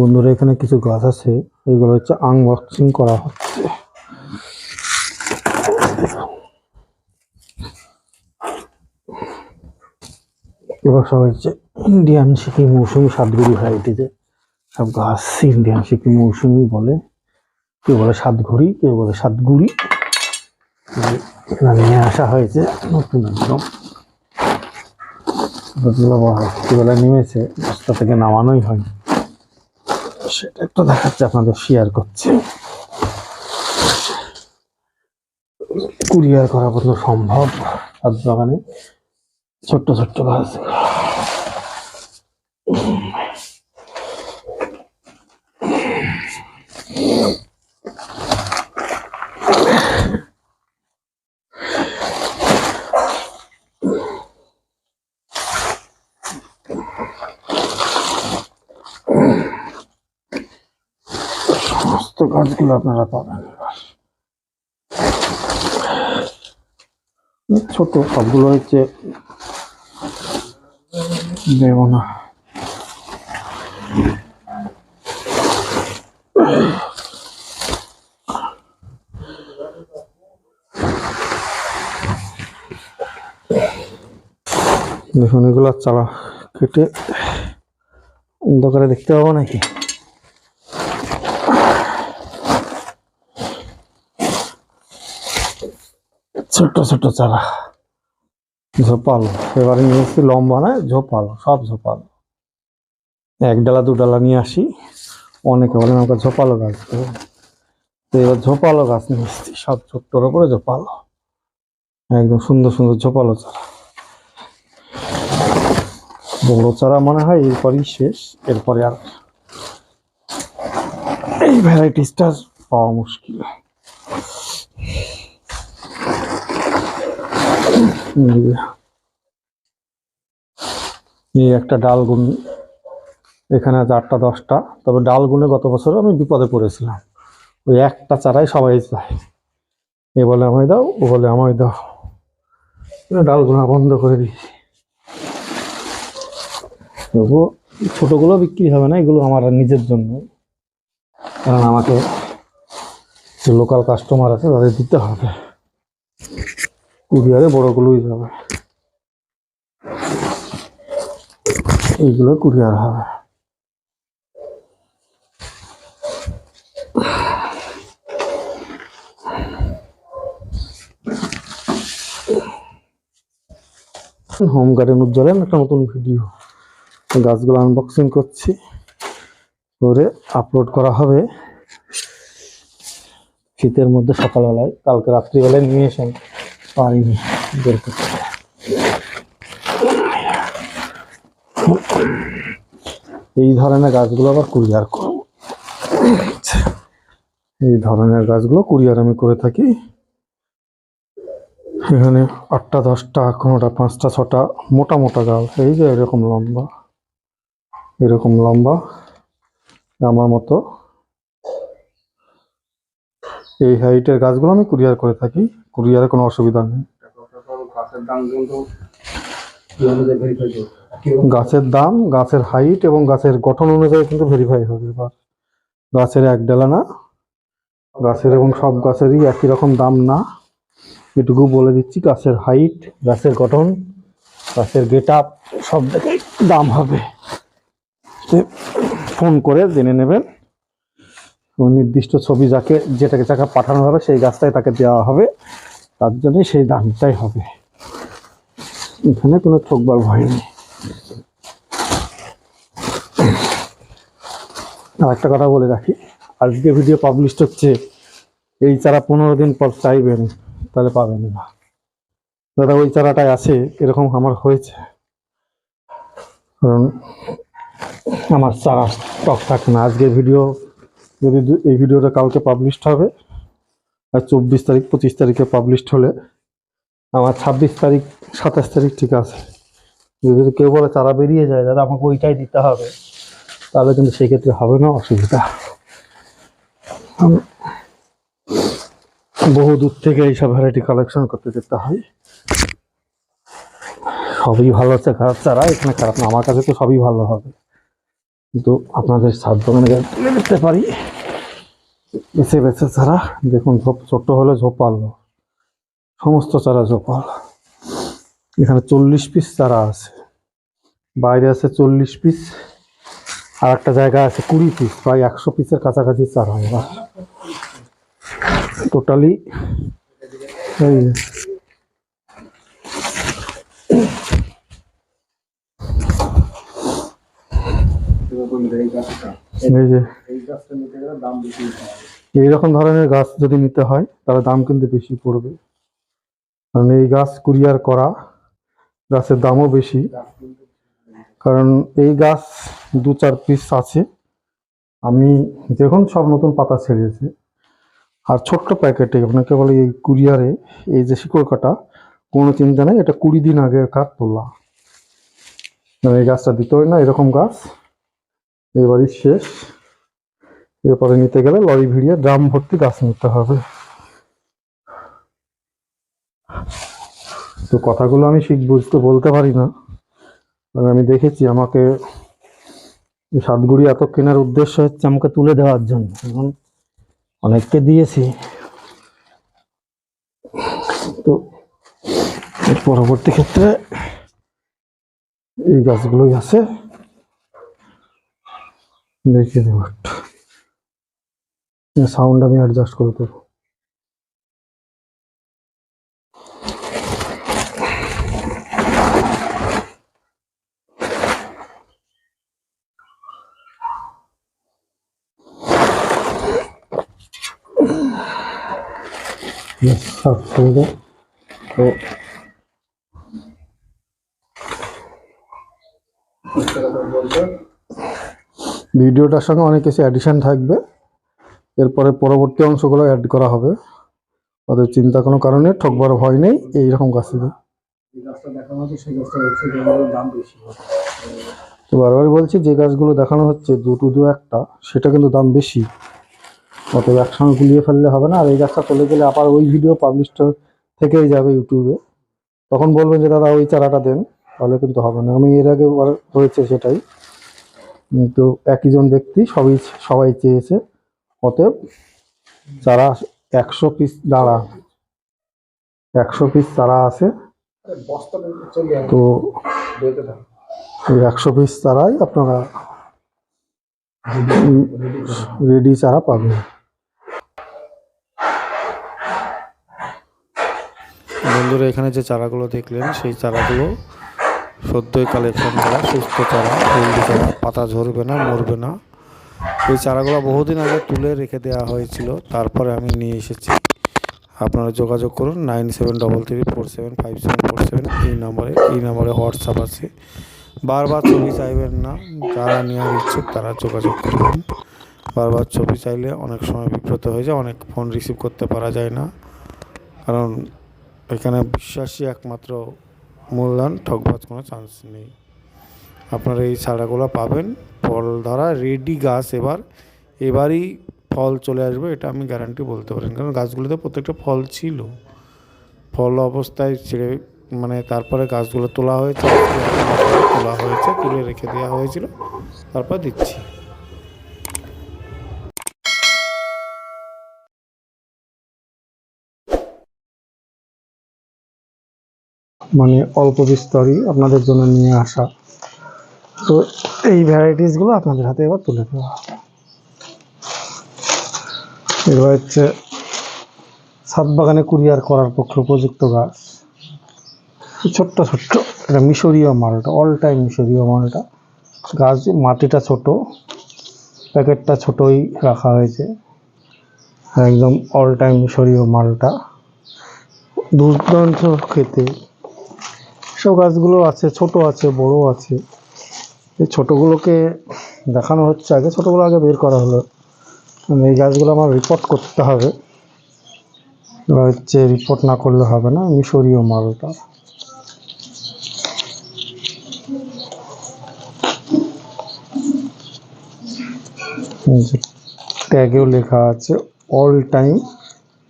বন্ধুরা, এখানে কিছু গাছ আছে। এগুলো হচ্ছে আনবক্সিং করা হচ্ছে। এবার সব হচ্ছে ইন্ডিয়ান সিকিম মৌসুমি সাতগুড়ি ভ্যারাইটিতে সব গাছ ইন্ডিয়ান সিকিম মৌসুমি বলে। কেউ বলে সাতঘুড়ি, কেউ বলে সাতগুড়ি। নিয়ে আসা হয়েছে নতুন একদম। রাত্রিবেলা নেমেছে। রাস্তা থেকে নামানোই হয়নি। সেটা একটু দেখাচ্ছে, আপনাদের শেয়ার করছে। কুরিয়ার করা পর্যন্ত সম্ভব ছাদ বাগানে। ছোট্ট ছোট্ট গাছ। গাছগুলো আপনারা পাবেন। ছোট সবগুলো হচ্ছে দেব না। দেখুন, এগুলো চালা কেটে অন্ধকারে দেখতে পাবো নাকি? ছোট ছোট চারা। ঝোপালো, এবারে নিয়ে এসেছি লম্বা নয়, ঝোপালো, সব ঝোপালো। এক ডালা, দু ডালা নিয়ে আসি। অনেকে বলেন আমাকে ঝোপালো গাছ তো এবার ঝোপালো গাছ নিয়ে এসেছি, সব ছোট্টর ওপরে ঝোপালো। একদম সুন্দর সুন্দর ঝোপালো চারা। বড় চারা মনে হয়, এরপরই শেষ, এরপরে আর এই ভ্যারাইটিসটা পাওয়া মুশকিল। এই একটা ডাল গুণ। এখানে আটটা, দশটা। তবে ডাল গুনে গত বছর আমি বিপদে পড়েছিলাম। ওই একটা চারাই সবাই চায়। এ বলে আমায় দাও, ও বলে আমায় দাও। ডাল গুনা বন্ধ করে দিয়েছি তবুও ছোটগুলো বিক্রি হবে না, এগুলো আমার নিজের জন্য। কারণ আমাকে যে লোকাল কাস্টমার আছে তাদের দিতে হবে। কুরিয়ারে বড়গুলোই যাবে। এইগুলো কুরিয়ার হবে। হোম গার্ডেন উজ্জ্বলেন, একটা নতুন ভিডিও। গাছগুলো আনবক্সিং করছি। করে আপলোড করা হবে। শীতের মধ্যে সকালবেলায়, কালকে রাত্রিবেলায় নিয়ে এসে পারিনি বের করতে এই ধরনের গাছগুলো আবার কুরিয়ার এই ধরনের গাছগুলো কুরিয়ার আমি করে থাকি। এখানে আটটা, দশটা কোনোটা পাঁচটা, ছটা, মোটা মোটা গাছ। এই যে এরকম লম্বা এরকম লম্বা আমার মতো। এই হাইটের গাছগুলো আমি কুরিয়ার করে থাকি। কুরিয়ারে কোনো অসুবিধা নেই। গাছের দাম, গাছের হাইট এবং গাছের গঠন অনুযায়ী কিন্তু ভেরিফাই হবে। এবার গাছের এক ডালা না, গাছের এবং সব গাছেরই একই রকম দাম না। এটুকু বলে দিচ্ছি, গাছের হাইট গাছের গঠন, গাছের গেট আপ সব দাম হবে। ফোন করে জেনে নেবেন। নির্দিষ্ট ছবি যাকে, যেটাকে যাকে পাঠানো হবে, সেই গাছটাই তাকে দেওয়া হবে। তার জন্যই সেই দামটাই হবে। এখানে কোনো ঠকবার ভয় নেই। আর একটা কথা বলে রাখি। আজকে ভিডিও পাবলিশ হচ্ছে। এই চারা পনেরো দিন পর চাইবেন, তাহলে পাবেন না। দাদা, ওই চারাটাই আছে, এরকম আমার হয়েছে। কারণ আমার চারা স্টক থাকে না। আজকের ভিডিও যদি এই ভিডিওটা কালকে পাবলিশড হবে, আর চব্বিশ তারিখ, পঁচিশ তারিখে পাবলিশড হলে, আমার ছাব্বিশ তারিখ, সাতাশ তারিখ ঠিক আছে। যদি কেউ বলে তারা বেরিয়ে যায়, দাদা আমাকে ওইটাই দিতে হবে, তাহলে কিন্তু সেক্ষেত্রে হবে না অসুবিধা। বহু দূর থেকে এইসব ভ্যারাইটি কালেকশন করতে যেতে হয়। সবই ভালো হচ্ছে খারাপ চারা এখানে খারাপ না, আমার কাছে তো সবই ভালো হবে। কিন্তু আপনাদের বাগানে গিয়ে তুলে দিতে পারি। বেছে বেছে চারা দেখুন, ঝোপ, ছোট্ট হলে ঝোপাল। সমস্ত চারা ঝোপাল। এখানে চল্লিশ পিস চারা আছে। বাইরে আছে চল্লিশ পিস আর একটা জায়গা আছে কুড়ি পিস প্রায় একশো পিসের কাছাকাছি চারা এবার টোটালি এই এই যে। দিতে এইরকম ধরনের গাছ যদি নিতে হয় তাহলে দাম কিন্তু বেশি পড়বে। কারণ এই গাছ কুরিয়ার করা গাছের দামও বেশি। কারণ এই গাছ দু চার পিস আছে। আমি দেখুন সব নতুন পাতা ছেড়েছে। আর ছোট্ট প্যাকেটে আপনাকে বলে এই কুরিয়ারে এই যে শিকড় কাটা কোনো চিন্তা নেই এটা কুড়ি দিন আগে কাঠ তোলা। মানে এই গাছটা দিতেই না এরকম গাছ। এবারই শেষ। এরপরে নিতে গেলে লরি ভিড়িয়ে ড্রাম ভর্তি গাছ নিতে হবে। তো কথাগুলো আমি ঠিক বুঝতে বলতে পারি না। কারণ আমি দেখেছি আমাকে সাতগুড়ি এত কেনার উদ্দেশ্য হচ্ছে আমাকে তুলে দেওয়ার জন্য। এখন অনেককে দিয়েছি। তো পরবর্তী ক্ষেত্রে এই গাছগুলোই আছে। একটু সাউন্ড আমি অ্যাডজাস্ট করে দেবো। তো বলতে ভিডিওটার সঙ্গে অনেক কিছু অ্যাডিশন থাকবে। এরপরে পরবর্তী অংশগুলো অ্যাড করা হবে। ওদের চিন্তা কোনো কারণে ঠকবার ভয় নেই এইরকম গাছ দিবে তো বারবার বলছি যে গাছগুলো দেখানো হচ্ছে দুটো দু একটা সেটা কিন্তু দাম বেশি। অতএব একসঙ্গে গুলিয়ে ফেললে হবে না। আর এই গাছটা চলে গেলে আবার ওই ভিডিও পাবলিশটা থেকেই যাবে ইউটিউবে তখন বলবেন যে দাদা ওই চারাটা দেন। তাহলে কিন্তু হবে না। আমি এর আগে হয়েছে সেটাই। কিন্তু একইজন ব্যক্তি সবই, সবাই চেয়েছে। অতএব চারা একশো পিস দাঁড়া, একশো পিস চারা আছে, তো একশো পিস চারাই আপনারা রেডি চারা পাবেন বন্ধুরা, এখানে যে চারাগুলো দেখলেন, সেই চারাগুলো সদ্যই কালেকশন করা সুস্থ চারা, হেলদি চারা, পাতা ঝরবে না, মরবে না। ওই চারাগুলো বহুদিন আগে তুলে রেখে দেওয়া হয়েছিল, তারপরে আমি নিয়ে এসেছি। আপনারা যোগাযোগ করুন, nine seven double three four seven five seven four seven, এই নম্বরে এই নম্বরে হোয়াটসঅ্যাপ আছে। বারবার ছবি চাইবেন না, যারা নেওয়ার ইচ্ছুক তারা যোগাযোগ করবেন বারবার ছবি চাইলে অনেক সময় বিব্রত হয়ে যায়, অনেক ফোন রিসিভ করতে পারা যায় না। কারণ এখানে বিশ্বাসী একমাত্র মূলধন ঠকবাজ কোনো চান্স নেই। আপনারা এই চারাগুলো পাবেন। ফল ধরা রেডি গাছ এবার, এবারই ফল চলে আসবে, এটা আমি গ্যারান্টি বলতে পারেন। কারণ গাছগুলোতে প্রত্যেকটা ফল ছিল। ফল অবস্থায় ছেড়ে মানে তারপরে গাছগুলো তোলা হয়েছে তোলা হয়েছে, তুলে রেখে দেওয়া হয়েছিল। তারপর দিচ্ছি। মানে অল্প বিস্তরই আপনাদের জন্য নিয়ে আসা। তো এই ভ্যারাইটিসগুলো আপনাদের হাতে এবার তুলে দেওয়া এবার হচ্ছে ছাদ বাগানে কুরিয়ার করার পক্ষে উপযুক্ত গাছ। ছোট্ট ছোট্ট, এটা মিশরীয় মালটা অল টাইম মিশরীয় মালটা। গাছ মাটিটা ছোট, প্যাকেটটা ছোটই রাখা হয়েছে। একদম অল টাইম মিশরীয় মালটা। দুর্দান্ত খেতে। সব গাছগুলো আছে, ছোট আছে, বড় আছে। এই ছোটগুলোকে দেখানো হচ্ছে আগে, ছোটগুলো আগে বের করা হলো। এই গাছগুলো আমার রিপোর্ট করতে হবে। হচ্ছে রিপোর্ট না করলে হবে না মিশরীয় মালটা। ট্যাগেও লেখা আছে অল টাইম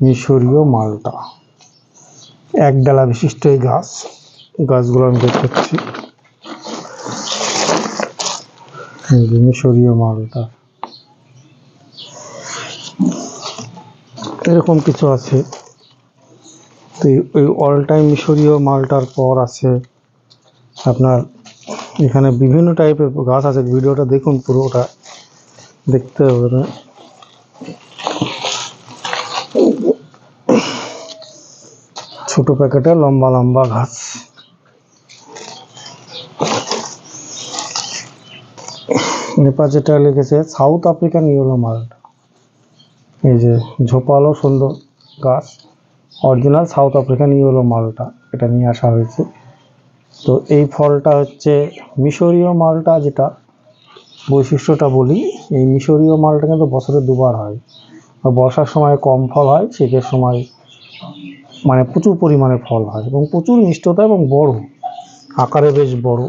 মিশরীয় মালটা। এক ডালা বিশিষ্ট এই গাছ। গাছগুলো আমি এই যে মিশরীয় মালটা। এরকম কিছু আছে। তো ওই অল টাইম মিশরীয় মালটার পর আছে আপনার এখানে বিভিন্ন টাইপের গাছ আছে। ভিডিওটা দেখুন পুরোটা। দেখতে হবে না। ছোট প্যাকেটে লম্বা লম্বা ঘাস নেপা যেটা লিখেছে সাউথ আফ্রিকান ইয়েলো মালটা এই যে ঝোপালো সুন্দর গাছ অরিজিনাল সাউথ আফ্রিকান ইয়েলো মালটা এটা নিয়ে আসা হয়েছে। তো এই ফলটা হচ্ছে মিশরীয় মালটা যেটা, বৈশিষ্ট্যটা বলি, এই মিশরীয় মালটা কিন্তু বছরে দুবার হয়। বর্ষার সময় কম ফল হয়, শীতের সময় মানে প্রচুর পরিমাণে ফল হয় এবং প্রচুর মিষ্টতা এবং বড়, আকারে বেশ বড়।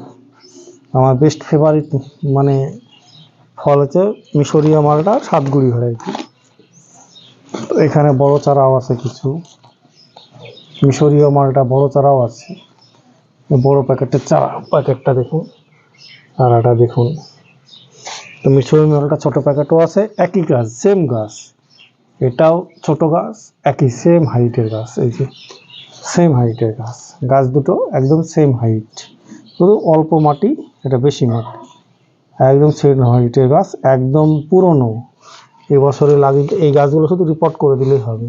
আমার বেস্ট ফেভারিট মানে ফল হচ্ছে মিশরীয় মালটা সাতগুড়ি ভ্যারাইটি এখানে বড় চারাও আছে কিছু। মিশরীয় মালটা বড় চারাও আছে। বড় প্যাকেটের চারা, প্যাকেটটা দেখুন। চারাটা দেখুন। তো মিশরীয় মালটা ছোট প্যাকেটও আছে, একই গাছ সেম গাছ। এটাও ছোট গাছ, একই সেম হাইটের গাছ, এই যে সেম হাইটের গাছ। গাছ দুটো একদম সেম হাইট শুধু অল্প মাটি, এটা বেশি মাটি। একদম সেট হয় ইটের গাছ, একদম পুরনো। এবছরে লাগিয়ে এই গাছগুলো শুধু রিপোর্ট করে দিলেই হবে।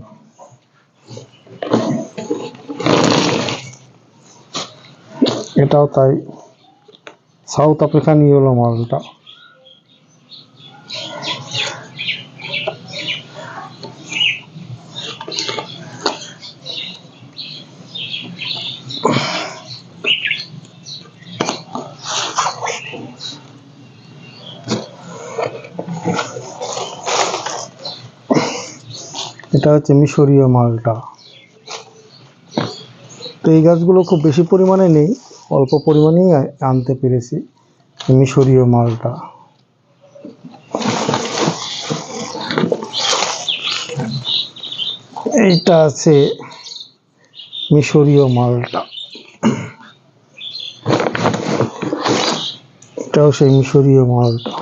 এটাও তাই। সাউথ আফ্রিকান ইয়েলো মালটা। এটা হচ্ছে মিশরীয় মালটা। তো এই গাছগুলো খুব বেশি পরিমাণে নেই, অল্প পরিমাণেই আনতে পেরেছি মিশরীয় মালটা। এইটা আছে মিশরীয় মালটা। এটাও সেই মিশরীয় মালটা।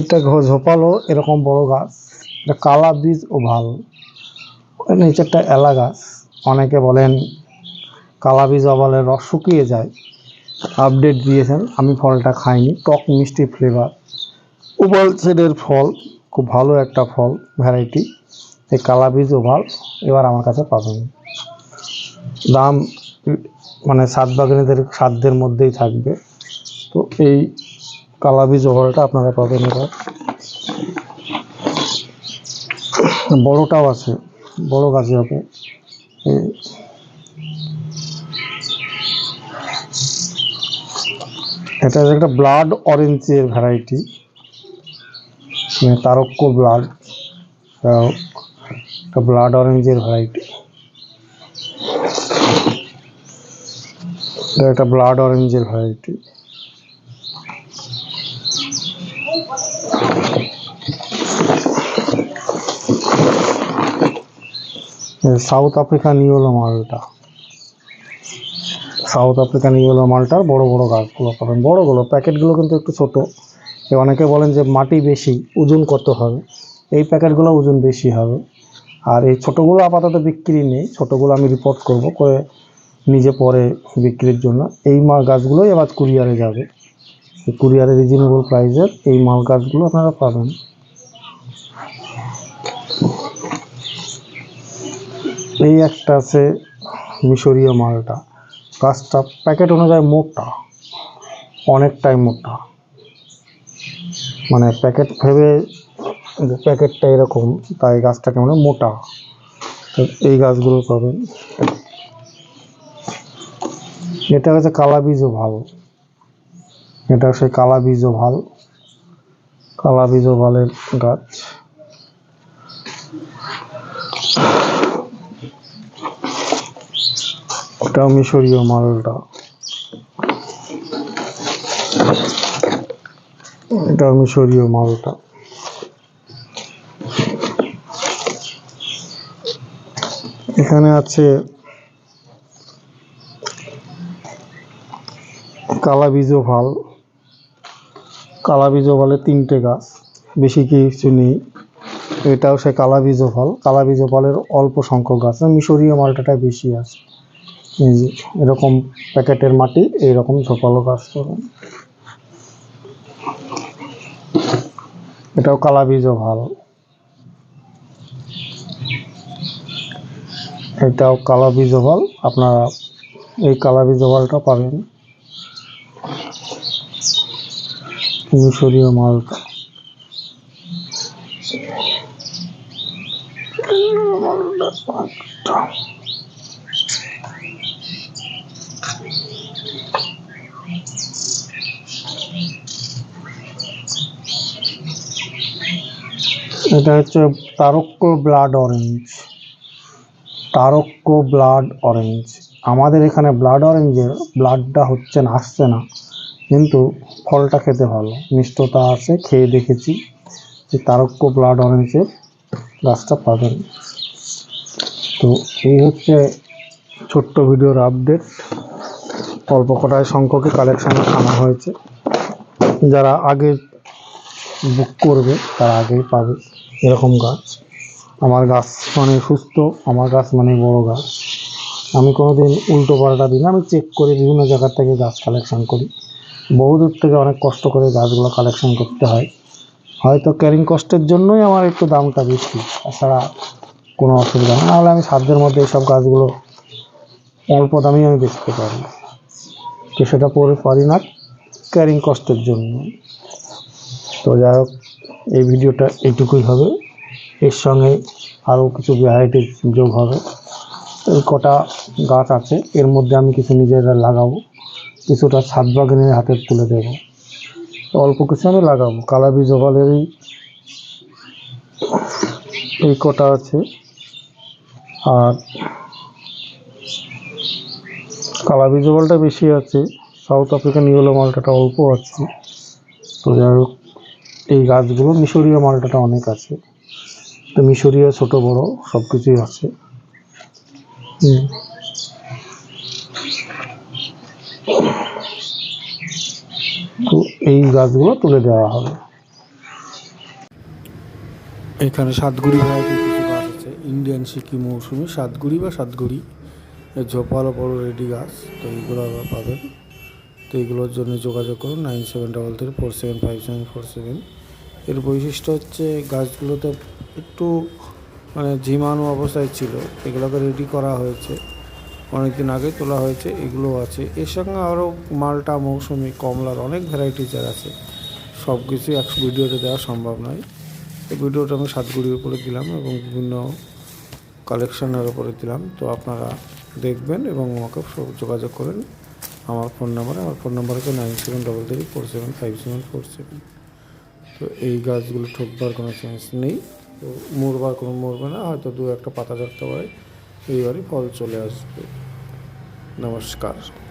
ঘ- ঝোপালো, এরকম বড় গাছ। এটা কালা বীজ ওভাল। ওর নিচেরটা এলা গাছ। অনেকে বলেন কালা বীজ ওভালের রস শুকিয়ে যায়। আপডেট দিয়েছেন, আমি ফলটা খাইনি। টক মিষ্টি ফ্লেভার। ওভাল শেডের ফল, খুব ভালো একটা ফল, ভ্যারাইটি। এই কালা বীজ ওভাল, এবার আমার কাছে পাবেন। দাম মানে সাত বাগানীদের সাধ্যের মধ্যেই থাকবে। তো এই কালা বীজ ওভালটা আপনারা পাবেন এবার। বড়টাও আছে, বড় গাছে হবে। এটা একটা ব্লাড অরেঞ্জের ভ্যারাইটি মানে তারক্য ব্লাড একটা ব্লাড অরেঞ্জের ভ্যারাইটি। একটা ব্লাড অরেঞ্জের ভ্যারাইটি। সাউথ আফ্রিকান ইয়েলো মালটা। সাউথ আফ্রিকান ইয়েলো মালটার বড় বড় গাছগুলো পাবেন বড়গুলো প্যাকেটগুলো কিন্তু একটু ছোট। অনেকে বলেন যে মাটি বেশি, ওজন কত হবে? এই প্যাকেটগুলো ওজন বেশি হবে। আর এই ছোটোগুলো আপাতত বিক্রি নেই, ছোটোগুলো আমি রিপোর্ট করব, করে নিজে পরে বিক্রির জন্য। এই মাল গাছগুলোই আবার কুরিয়ারে যাবে। কুরিয়ারে রিজনেবল প্রাইসের এই মাল গাছগুলো আপনারা পাবেন। এই একটা আছে মিশরীয় মালটা। গাছটা প্যাকেট অনুযায়ী মোটা, অনেকটাই মোটা। মানে প্যাকেট ভেবে যে প্যাকেটটা এরকম, তাই গাছটাকে মানে মোটা। এই গাছগুলো পাবেন। এটা হচ্ছে কালা বীজও ভালো। এটা সেই কালা বীজও ভালো। কালা বীজও ভালের গাছ। এটাও মিশরীয় মালটা। এটাও মিশরীয় মালটা। এখানে আছে কালা বীজও ভালো। কালা বীজও ফলে তিনটে গাছ, বেশি কিছু নেই। এটাও সে কালা বীজও ফল কালা বীজও ফলের অল্প সংখ্যক গাছ। মিশরীয় মালটাটা বেশি আছে। এরকম প্যাকেটের মাটি, এইরকম ঝোপালো গাছ করুন এটাও কালা বীজও ভালো। এটাও কালা বীজ ফল আপনারা এই কালা বীজ ফলটা পাবেন। মিশরীয় মালটা এটা হচ্ছে Tarocco blood orange Tarocco blood orange আমাদের এখানে ব্লাড অরেঞ্জের ব্লাডটা হচ্ছে না, আসছে না। কিন্তু ফলটা খেতে ভালো। মিষ্টতা আছে, খেয়ে দেখেছি যে তারক্য ব্লাড অরেঞ্জের গাছটা পাবেন। তো এই হচ্ছে ছোট্ট ভিডিওর আপডেট অল্প কটায় সংখ্যকে কালেকশানে আনা হয়েছে। যারা আগে বুক করবে, তারা আগেই পাবে। এরকম গাছ। আমার গাছ মানে সুস্থ, আমার গাছ মানে বড় গাছ। আমি কোনোদিন উল্টো পাল্টা দিই না, আমি চেক করে, বিভিন্ন জায়গার থেকে গাছ কালেকশন করি। বহু দূর থেকে অনেক কষ্ট করে গাছগুলো কালেকশন করতে হয়। হয়তো ক্যারিং কস্টের জন্যই আমার একটু দামটা বেশি, তাছাড়া কোনো অসুবিধা না নাহলে আমি সাধ্যের মধ্যে এইসব গাছগুলো অল্প দামেই আমি বেচতে পারি। তো সেটা পরে পারি না ক্যারিং কস্টের জন্য তো যাই হোক এই ভিডিওটা এইটুকুই হবে। এর সঙ্গে আরও কিছু ভ্যারাইটি যোগ হবে। এই কটা গাছ আছে, এর মধ্যে আমি কিছু নিজেরা লাগাবো। কিছুটা ছাদ বাগানের হাতে তুলে দেব। অল্প কিছু আমি লাগাবো। কালা বীজ ফলের এই কটা আছে। আর কালা বীজ ফলটা বেশি আছে। সাউথ আফ্রিকান ইয়েলো মালটাটা অল্প আছে। তো যাই হোক এই গাছগুলো মিশরীয় মালটাটা অনেক আছে। তো মিশরীয় ছোট, বড় সব কিছুই আছে। তো এই গাছগুলো তুলে দেওয়া হবে। এখানে সাতগুড়ি ভ্যারাইটির কিছু গাছ আছে। ইন্ডিয়ান সিকি মৌসুমি সাতগুড়ি বা সাতগুড়ি ঝোপালো বড় রেডি গাছ, তো এইগুলো পাবেন। তো এইগুলোর জন্য যোগাযোগ করুন nine seven double three four seven five seven four seven এর বৈশিষ্ট্য হচ্ছে গাছগুলোতে একটু মানে ঝিমানো অবস্থায় ছিল, এগুলোকে রেডি করা হয়েছে। অনেক দিন আগে তোলা হয়েছে এগুলো আছে। এর সঙ্গে আরও মালটা, মৌসুমি, কমলার অনেক ভ্যারাইটিস আছে। সব কিছু এক ভিডিওতে দেওয়া সম্ভব নয়। এই ভিডিওটা আমি সাতগুড়ির উপরে দিলাম এবং বিভিন্ন কালেকশনের উপরে দিলাম। তো আপনারা দেখবেন এবং আমাকে যোগাযোগ করেন। আমার ফোন নাম্বার আমার ফোন নাম্বার হচ্ছে nine seven double three four seven five seven four seven তো এই গাছগুলো ঠকবার কোনো চান্স নেই। তো মরবার কোনো মরবে না, হয়তো দু একটা পাতা ধরতে পারে। এইবারই ফল চলে আসবে। নমস্কার।